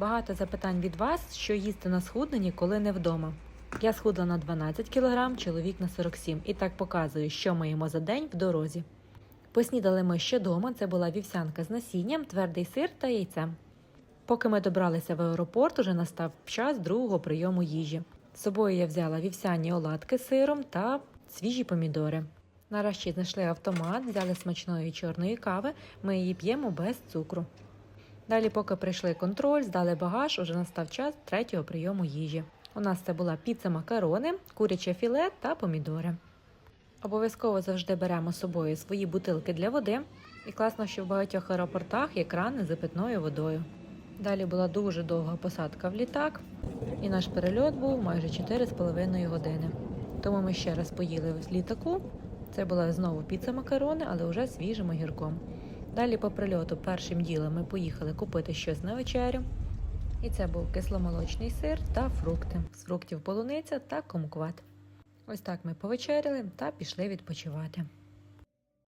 Багато запитань від вас, що їсти на схудненні, коли не вдома. Я схудла на 12 кг, чоловік на 47 і так показую, що ми їмо за день в дорозі. Поснідали ми ще дома, це була вівсянка з насінням, твердий сир та яйцем. Поки ми добралися в аеропорт, уже настав час другого прийому їжі. З собою я взяла вівсяні оладки з сиром та свіжі помідори. Нарешті знайшли автомат, взяли смачної чорної кави, ми її п'ємо без цукру. Далі, поки прийшли контроль, здали багаж, уже настав час третього прийому їжі. У нас це була піца макарони, куряче філе та помідори. Обов'язково завжди беремо з собою свої бутилки для води. І класно, що в багатьох аеропортах є крани з питною водою. Далі була дуже довга посадка в літак, і наш перельот був майже 4,5 години. Тому ми ще раз поїли в літаку. Це була знову піца макарони, але вже свіжим огірком. Далі по прильоту першим ділом ми поїхали купити щось на вечерю. І це був кисломолочний сир та фрукти. З фруктів полуниця та кумкват. Ось так ми повечеряли та пішли відпочивати.